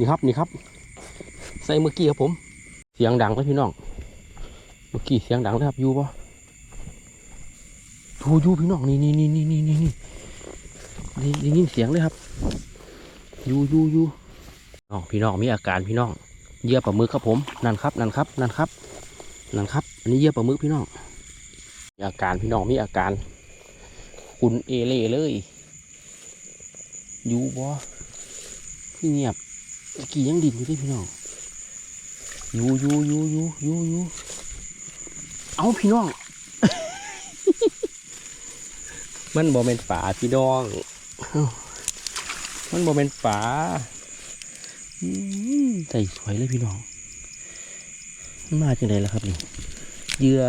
นี่ครับนี่ครับ ใส่เมื่อกี้ครับผม เสียงดังไหมพี่น้อง เมื่อกี้เสียงดังเลยครับอยู่ปะอยู่อยู่พี่น้องนี่นี่นี่นี่นี่นี่นี่ได้ได้ยินเสียงเลยครับอยู่อยู่อยู่น้องพี่น้องมีอาการพี่น้องเยื่อปลาหมึกครับผมนั่นครับนั่นครับนั่นครับนั่นครับ อันนี้เยื่อปลาหมึกพี่น้องมีอาการพี่น้องมีอาการกุนเอเล่เลยอยู่บ่เงียบ กี้ยังดิ่นอยู่เลยพี่น้องอยู่อยู่อยู่อยู่อยู่อยู่เอาพี่น้อง มันบ่เป็นฝาพี่น้อง มันบ่เป็นฝาใส่สวยเลยพี่น้องมันมาจังไดล่ะครับนี่เยื่อ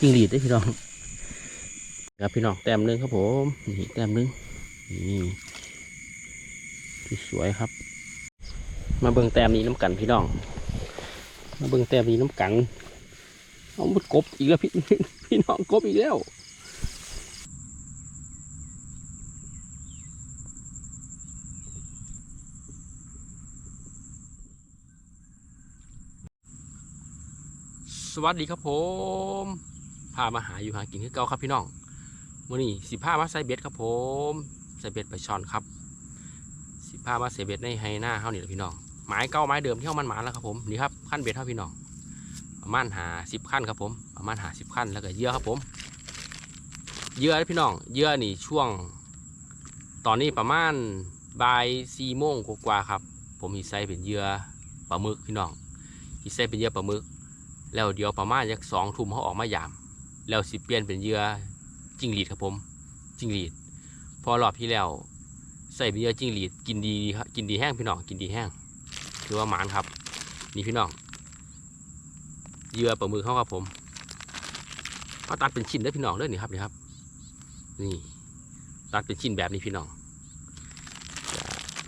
ยิงหลีดได้พี่น้องครับพี่น้องแต้มหนึงครับผมนี่แต้มหนึงนี่สวยครับ มาเบิ่งแต้มนี้น้ำกันพี่น้อง มาเบิ่งแต้มนี้น้ำกัน เอามุดกบอีกแล้วพี่พี่น้องกบอีกแล้วสวัสดีครับผมพามาหาอยู่หากินคือเก่าครับพี่น้องวันนี้สิพามาใส่เบ็ดครับผมใส่เบ็ดไปช่อนครับ สิพามาใส่เบ็ดในไฮหน้าเฮานี่แหละพี่น้อง ไม้เก่าไม้เดิมที่เฮามันหมาแล้วครับผมนี่ครับขั้นเบ็ดเท่าพี่น้องประมาณหาสิบขั้นครับผมประมาณหาสิบขั้นแล้วก็เยื่อครับผมเยื่อพี่น้องเยื่อนี่ช่วง ตอนนี้ประมาณบ่ายสี่โมงกว่าครับ ผมมีใส่เป็นเยื่อปลาหมึกพี่น้องที่ใส่เป็นเยื่อปลาหมึก แล้วเดี๋ยวประมาณยักสองทุ่มเขาออกมายาม แล้วสิเปลี่ยนเป็นเยื่อจิ้งหรีดครับผมจิ้งหรีด พอรอบที่แล้วใส่เป็นเยื่อจิ้งหรีดกินดีครับกินดีแห้งพี่น้องกินดีแห้ง ถือว่าหมานครับ นี่พี่น้องเยื่อปลาหมึกเขาครับผมเขาตัดเป็นชิ้นได้อพี่น้องเด้อนี่ครับนี่ครับ นี่ตัดเป็นชิ้นแบบนี้พี่น้อง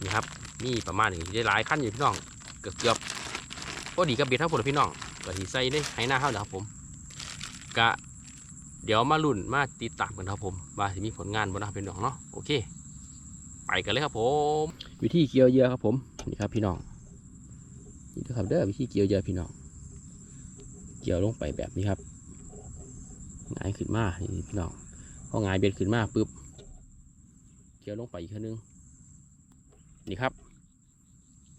นี่ครับนี่ประมาณนี้ได้หลายขั้นอยู่พี่น้องเกือบเกือบๆพอดีกับเบ็ดทั้งหมดเลยพี่น้องก็ทีใส่ในไห้หน้าเฮาเด้อครับผมกะเดี๋ยวมาลุ่นมาติดตามกันครับผมว่าจะมีผลงานบ่นะครับพี่น้องเนาะโอเค ไปกันเลยครับผม วิธีเกี่ยวเยื่อครับผมนี่ครับพี่น้อง นี่นะครับเด้อวิธีเกี่ยวเยอะพี่น้องเกี่ยวลงไปแบบนี้ครับหงายขึ้นมานี่พี่น้องพอหงายเบ็ดขึ้นมาปุ๊บเกี่ยวลงไปอีกครั้งนึงนี่ครับ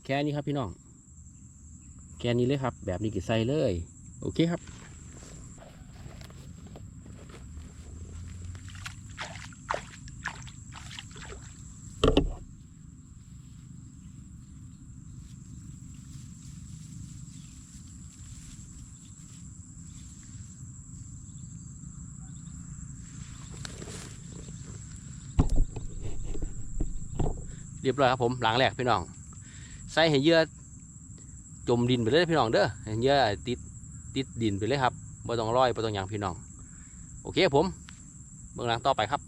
แค่นี้ครับพี่น้อง แค่นี้เลยครับ แบบนี้ก็ใส่เลย โอเคครับ เรียบร้อยครับผมหลังแรกพี่น้อง ใส่ให้เหยื่อจมดินไปเลยพี่น้องเด้อให้เหยื่อติดติดดินไปเลยครับไม่ต้องร้อยไม่ต้องอยังพี่น้อง โอเคครับผมเบื้องหลังต่อไปครับ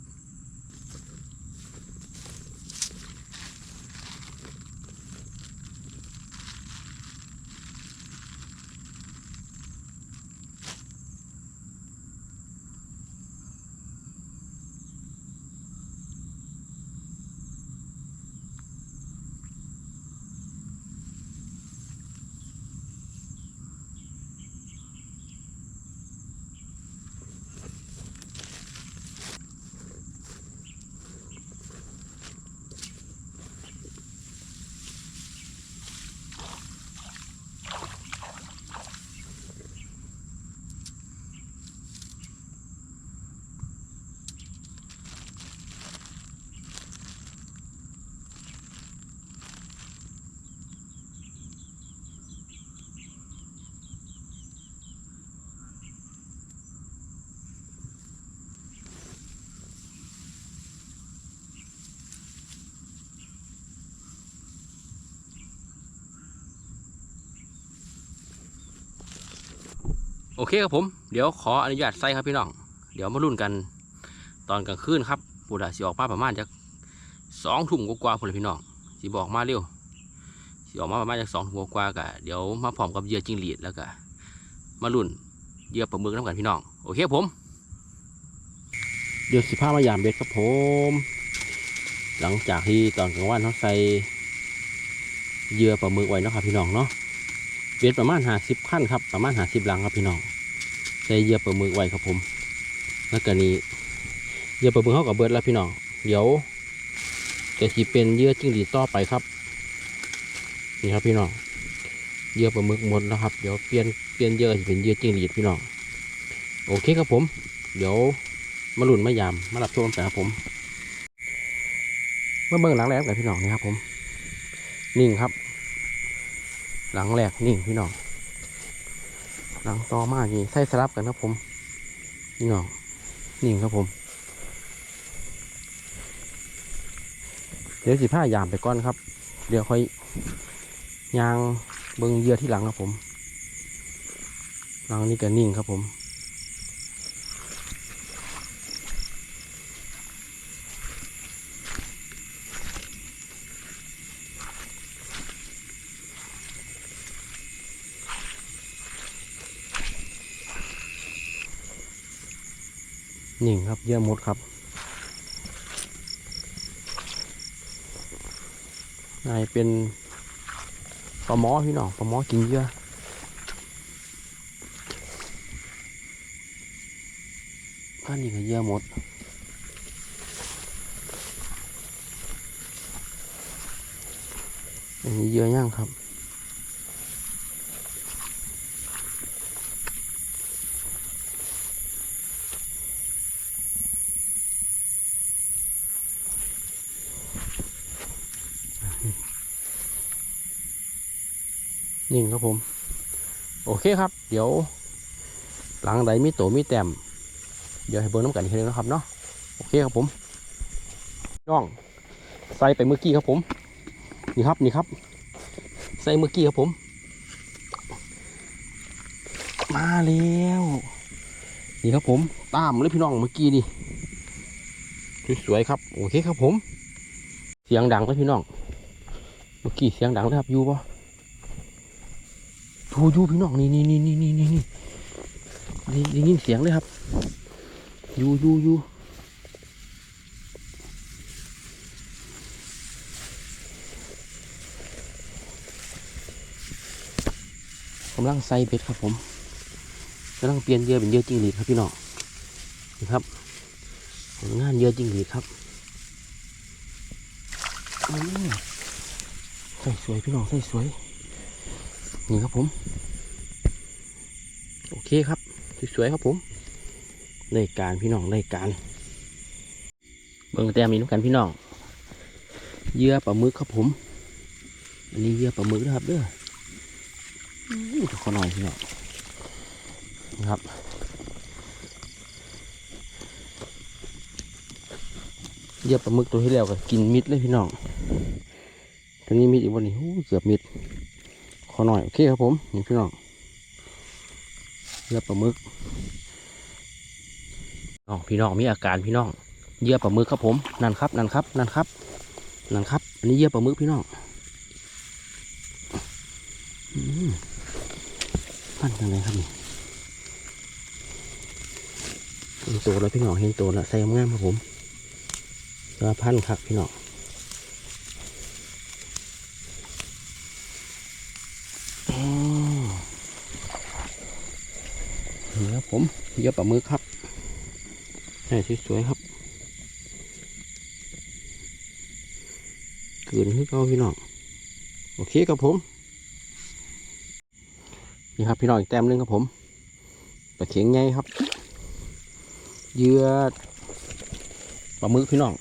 โอเคครับผม เดี๋ยวขออนุญาตใส่ครับพี่น้อง เดี๋ยวมาลุ้นกันตอนกลางคืนครับปูดาสิออกมาประมาณจากสองทุ่มกว่าๆพลพี่น้องสิบอกมาเร็วสิออกมาประมาณจากสองทุ่มกว่ากะเดี๋ยวมาพร้อมกับเหยื่อจิ้งหรีดแล้วก็มาลุ้นเหยื่อปลาหมึกน้ำกันพี่น้อง โอเคครับผม เดี๋ยวสิพามายามเบ็ดครับผม หลังจากที่ตอนกลางวันเขาใส่เหยื่อปลาหมึกไว้นะครับพี่น้องเนาะ เบ็ดประมาณหาสิบขั้นครับ ประมาณหาสิบลังครับพี่น้องใส่เยื่อปลาหมึกไว้ครับผม แล้วก็นี้เยื่อปลาหมึกเข้ากับเบิดแล้วพี่น้อง เดี๋ยวจะทีเป็นเยื่อจิ้งหรีดต่อไปครับ นี่ครับพี่น้อง เยื่อปลาหมึกหมดแล้วครับ เดี๋ยวเปลี่ยนเปลี่ยนเยื่อจะเป็นเยื่อจิ้งหรีดพี่น้อง โอเคครับผม เดี๋ยวมาลุ่นมายาม มารับชมกันครับผม เมื่อเบิ่งหลังแรกกันพี่น้องนี่ครับผม นิ่งครับ หลังแรกนิ่งพี่น้อง หลังต่อมากนี่ใส่สลับกันครับผมพี่น้องนิ่งครับผม เดี๋ยวสิผ้ายามไปก่อนครับ เดี๋ยวค่อยยางเบิ่งเยื่อที่หลังครับผม หลังนี้ก็นิ่งครับผม นิ่งครับเยื่อหมดครับนายเป็นปลาหมอพี่น้องปลาหมอกินเยื่อก็นี่ก็เยื่อหมดอันนี้เยื่อย่างครับ นิ่งครับผม โอเคครับ เดี๋ยว หลังใดมีโตมีแต้มเดี๋ยวให้เบิ้งน้ำกันอีกทีนึงนะครับเนาะโอเคครับผมน้องใส่ไปเมื่อกี้ครับผม นี่ครับนี่ครับ ใส่เมื่อกี้ครับผม มาแล้วนี่ครับผม ตามเลยพี่น้องเมื่อกี้นี่สวยๆครับ โอเคครับผม เสียงดังเลยพี่น้อง เมื่อกี้เสียงดังเลยครับอยู่ปะ ดูดูพี่น้องนี่นี่นี่นี่นี่นี่นี่ได้ยินเสียงเลยครับ อยู่อยู่อยู่กำลังใส่เบ็ดครับผมกำลังเปลี่ยนเยื่อเป็นเยื่อจิ้งหรีดครับพี่น้องนี่ครับงานเยื่อจิ้งหรีดครับใส่สวยพี่น้องใส่สวย นี่ครับผม โอเคครับ สวยๆครับผมรายการพี่น้องรายการ เบิ่งแต้มนี้น้ำกันพี่น้องเยื่อปลาหมึกครับผม อันนี้เยื่อปลาหมึกนะครับเด้ออู้ขอหน่อยพี่น้องนะครับเยื่อปลาหมึกตัวที่แล้วก็กินมิดเลยพี่น้องตัวนี้มิดอีกวันนี้เกือบมิด ขอหน่อย โอเคครับผมนี่พี่น้องเยื่อปลาหมึกน้องพี่น้องมีอาการพี่น้องเยื่อปลาหมึกครับผมนั่นครับนั่นครับนั่นครับนั่นครับ อันนี้เยื่อปลาหมึกพี่น้องอพันยังไงครับนี่เห็นตัวแล้วพี่น้องเห็นตัวแล้วใส่งามครับผมตัวพันครับพี่น้อง อ๋อนี่ครับผม เยอะปลาหมึกครับใช่สวยๆครับเกินขึ้นเขาพี่น้องโอเคครับผมนี่ครับพี่น้องอีกแต้มหนึงครับผมปลาเข็งไงครับเยื่อปลาหมึกพี่น้อง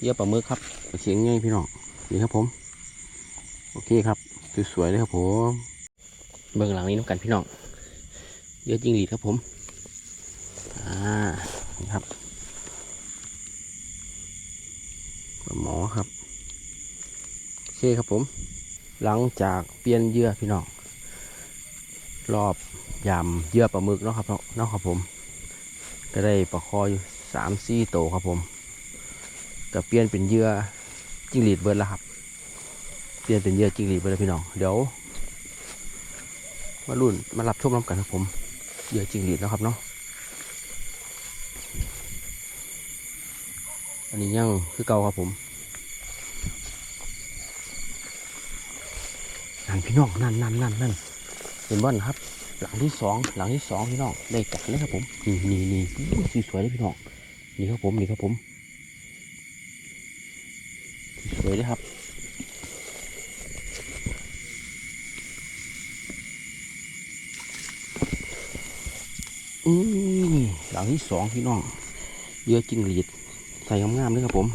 เยื่อปลาหมึกครับปลาเข็งไงพี่น้องนี่ครับผม โอเคครับสวยๆเลยครับผมเบื้องหลังนี้น้ำกันพี่น้องเยอะจริงหรีดครับผม ครับหมอครับโอเคครับผม หลังจากเปลี่ยนเยื่อพี่น้องรอบยำเยื่อปลาหมึกเนาะครับเนาะครับผม ก็ได้ปลาคออยู่สามสี่โตวครับผมก็เปลี่ยนเป็นเยื่อจิ้งหรีดเบิร์ดแล้วครับ เปลี่ยนเป็นเยื่อจิ้งหรีดเบิร์ดแล้วพี่น้องเดี๋ยวมารุ่นมารับชมน้ำกันครับผมเยื่อจิงหรีดนะครับเนาะ นนี้ยังคือเก่าครับผมนั่นพี่น้องนั่นนั่นนั่นนั่นเห็นบ้านครับ หลังที่สองหลังที่สองพี่น้องได้กัดเลยครับผมนี่นี่นี่อุ้ยสวยๆเลยพี่น้องนี่ครับผมนี่ครับผมสวยเลยครับอืมหลังที่สองพี่น้องเยอะจริงหรีด ใส่งามๆเลยครับผม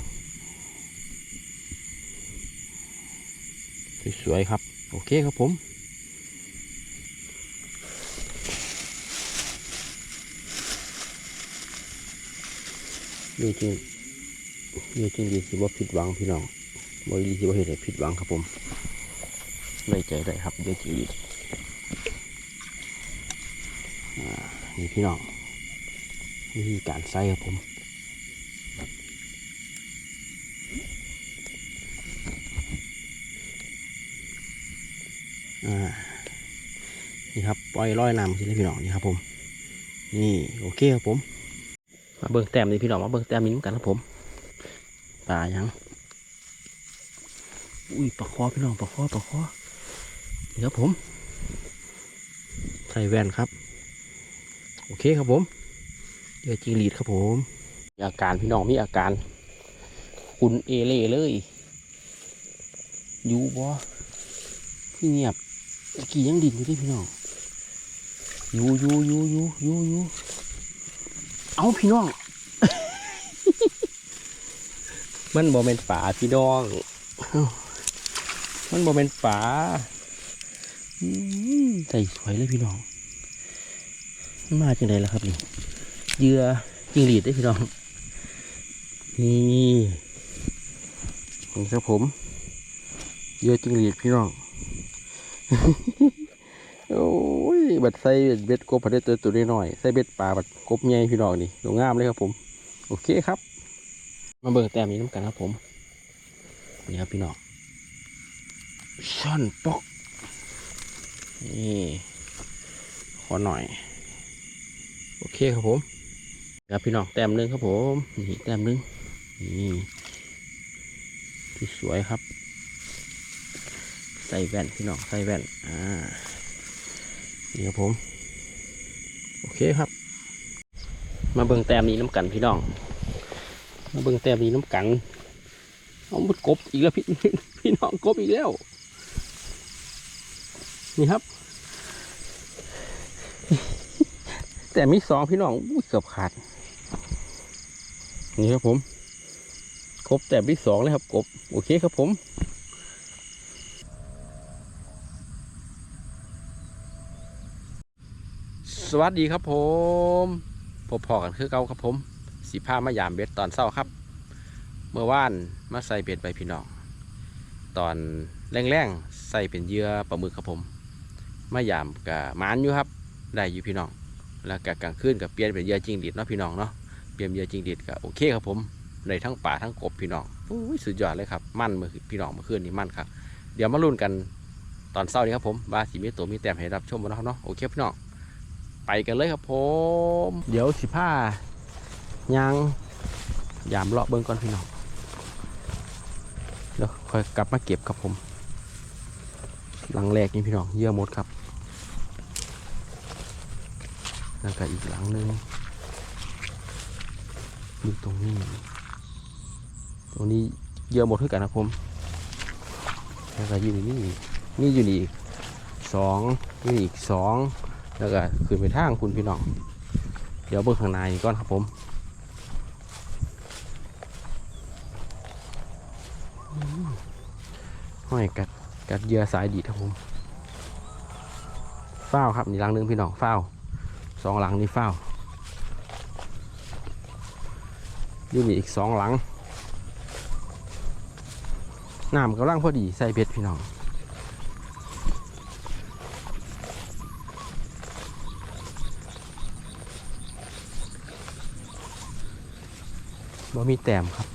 สวยๆครับ โอเคครับผมเยอะจริงเยอะจริงดีสิว่าผิดหวังพี่น้องบ่ดีสิว่าเห็นให้ผิดหวังครับผมได้ใจได้ครับเยอะจริงดีนี่พี่น้องวิธีการใส่ครับผม อ่านี่ครับปล่อยร้อยน้ำสิเลยพี่น้องนี่ครับผม นี่โอเคครับผม มาเบิ่งแต้มนี่พี่น้องมาเบิ่งแต้มนี้เหมือนกันครับผมปลายังอุ้ยปลาคอพี่น้องปลาคอปลาคอนี่ครับผม ใส่แว่นครับ โอเคครับผมเดี๋ยวจีรีดครับผมอาการพี่น้องมีอาการ คุณเอเล่เลย อยู่บ่พี่เงียบ กี้ยังดินอยู่ที่พี่น้องอยู่อยู่อยู่อยู่อยู่อยู่เอาพี่น้อง มันบ่เป็นฝาพี่น้อง มันบ่เป็นฝาใส่สวยเลยพี่น้อง มาจังไดล่ะครับนี่เยื่อจิงหรีดได้พี่น้อง นี่นี่ครับผมเยื่อจิงหรีดพี่น้อง โอ้ยบัดใส่เบ็ดกบพัดได้ตัวตัวน้อยๆใส่เบ็ดปลาบัดกบใหญ่พี่น้องนี่ดูงามเลยครับผม โอเคครับ มาเบิ่งแต้มนี้น้ำกันครับผมนี่ครับพี่น้องช่อนปอกนี่ขอหน่อย โอเคครับผมครับพี่น้องแต้มหนึ่งครับผมนี่แต้มหนึ่งนี่ที่สวยครับ ใส่แว่นพี่น้องใส่แว่นอ่านี่ครับผม โอเคครับ มาเบิ่งแต้มนี้น้ำกันพี่น้อง มาเบิ่งแต้มนี้น้ำกันเอาบุดกบอีกแล้วพี่พี่น้องกบอีกแล้ว นี่ครับ แต่มีสองพี่น้องอุ้ยเกือบขาด นี่ครับผม กบแต่มีสองเลยครับกบ โอเคครับผม สวัสดีครับผมพบพอกันคือเก่าครับผม สีผ้ามายามเบ็ดตอนเศร้าครับ เมื่อวานมาใส่เบ็ดไปพี่น้องตอนแรงๆใส่เป็นเยื่อปลาหมึกครับผมมายามกับมานอยู่ครับ ได้อยู่พี่น้อง แล้วกับกลางคืนกับเปลี่ยนเป็นเยื่อจิงดีดเนาะพี่น้องเนาะเปลี่ยนเยื่อจิงดีดก็โอเคครับผมได้ทั้งป่าทั้งกบพี่น้องอุ้ยสุดยอดเลยครับมั่นเมื่อพี่น้องเมื่อคืนนี้มั่นครับ เดี๋ยวมาลุ้นกันตอนเศร้านี้ครับผมว่าสีมีตัวมีแต้มให้รับชมบ่เนาะเนาะโอเคพี่น้อง ไปกันเลยครับผมเดี๋ยวสิผ้ายางยามเลาะเบิ้งก่อนพี่น้องเดี๋ยวค่อยกลับมาเก็บครับผม หลังแรกนี่พี่น้องเยื่อหมดครับ แล้วก็อีกหลังหนึงอยู่ตรงนี้ ตรงนี้เยื่อหมดเท่ากันครับผมแล้วก็อยู่นี่นี่อยู่นี่อีกสองนี่อีกสอง แล้วก็ขึ้นไปทางคุณพี่น้อง เดี๋ยวเบิ่งข้างในก่อนครับผมอืมห้อยกัดกัดเหยื่อสายดีครับผมเฝ้าครับนี่ลังหนึงพี่น้องเฝ้าสองหลังนี่ฝ้าอยู่นี่อีกสองหลังน้ำกำลังพอดีใส่เบ็ดพี่น้อง บ่มีแต้มครับ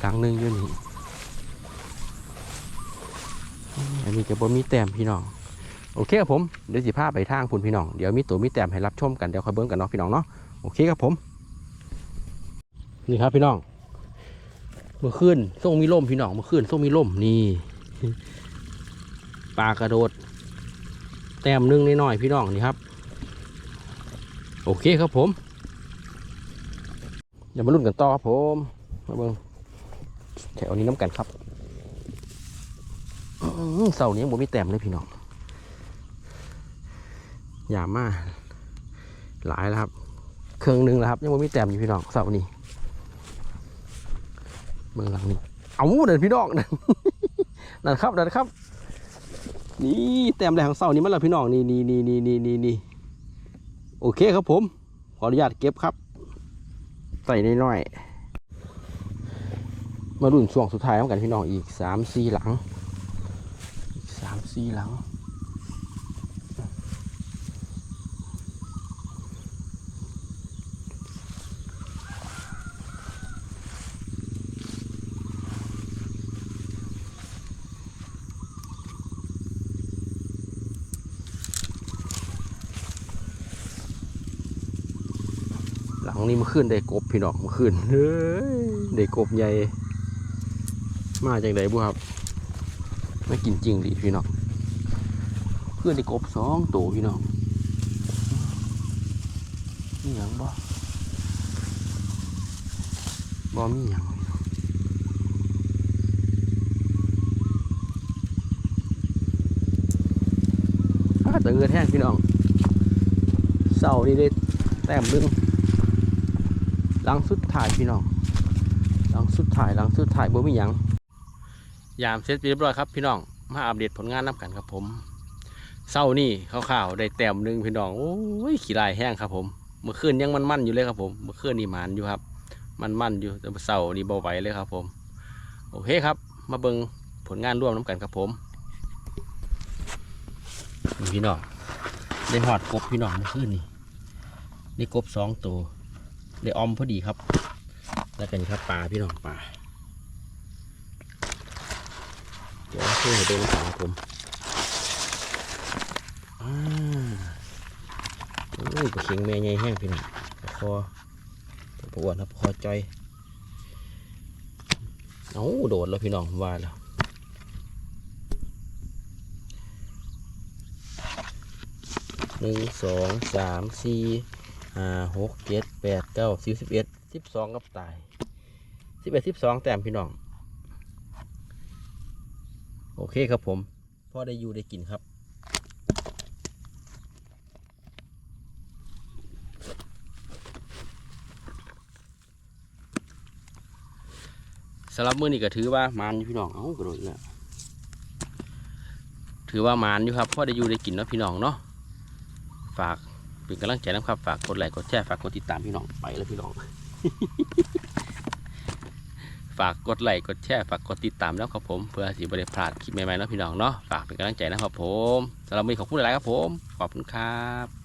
หลังนึงอยู่นี่อันนี้จะบ่มีแต้มพี่น้องโอเคครับผมเดี๋ยวสิพาไปทางพุ่นพี่น้องเดี๋ยวมีตัวมีแต้มให้รับชมกันเดี๋ยวค่อยเบิ้งกันเนาะพี่น้องเนาะโอเคครับผมนี่ครับพี่น้องเมื่อคืนส่งมีลมพี่น้องเมื่อคืนส่งมีลมนี่ปลากระโดด แต้มนึงนิดหน่อยๆพี่น้องนี่ครับ โอเคครับผม อย่ามาลุ้นกันต่อครับผมมาเบิงแถวนี้น้ำกันครับเสาร์นี้ผมมีแต้มเลยพี่น้องอย่ามาหลายแล้วครับ เครื่องหนึ่งแล้วครับ ยังไม่มีแต้มอยู่พี่น้องเสาร์นี้เมืองหลังนี้เอาเดินพี่น้องนั่นนั่นครับนั่นครับ นี่แต้มแรกของเสาร์นี้มันและพี่น้องนี่นี่นี่นี่นี่นี่โอเคครับผม ขออนุญาตเก็บครับ ใส่น้อยๆมารุ่นช่วงสุดท้ายของกันพี่น้องอีกสามสี่หลังสามสี่หลัง หลังนี้เมื่อคืนได้กบพี่น้องเมื่อคืนเฮ้ยได้กบใหญ่ มาจากไหนบุครับไม่กินจริงดิพี่น้องเพื่อนได้กบสองตัวพี่น้องมีหยังบ่บ่มีหยังอ้าแต่เงือแห้งพี่น้องเศร้านี่ได้แต้มหนึง หลังสุดท้ายพี่น้องหลังสุดท้ายหลังสุดท้ายบ่มีหยังยามเสร็จเรียบร้อยครับพี่น้องมาอัปเดตผลงานน้ำกันครับผมเศร้านี่ข่าวๆได้แต้มหนึ่งพี่น้องโอ้ยขี้ลายแห้งครับผมเมื่อคืนยังมันๆอยู่เลยครับผมเมื่อคืนนี่หมันอยู่ครับ มันๆอยู่แต่เศร้านี่เบาไหวเลยครับผม โอเคครับ มาเบิ่งผลงานร่วมน้ำกันครับผมพี่น้องได้หอดกบพี่น้องเมื่อคืนนี่ได้กบสองตัว ได้ออมพอดีครับ แล้วกันครับปลาพี่น้องปลาเดี๋ยวช่วยให้ดูปลาผมอ่าโอ้ยปลาเข็งแม่ใหญ่แห้งพี่น้องปลาคอปลาอ้วนครับคอจอยเอาโดดแล้วพี่น้องว่าแล้วหนึ่งสองสามสี่ ห้าหกเจ็ดแปดเก้าสิบสิบเอ็ดสิบสองกับตายสิบเอ็ดสิบสองแต้มพี่น้อง โอเคครับผมพ่อได้อยู่ได้กินครับสำหรับมือนี้ก็ถือว่ามานอยู่พี่น้อง เอ้ากระโดดอีกแล้วถือว่ามานอยู่ครับพ่อได้อยู่ได้กินเนาะพี่น้องเนาะ ฝาก เป็นกำลังใจนะครับฝากกดไลค์กดแชร์ฝากกดติดตามพี่น้องไปแล้วพี่น้อง ฝากกดไลค์กดแชร์ฝากกดติดตามแล้วครับผมเพื่อสิบริพลาดคลิปใหม่ๆนะพี่น้องเนาะฝากเป็นกำลังใจนะครับผมสำหรับมีขอบคุณหลายครับผมขอบคุณครับ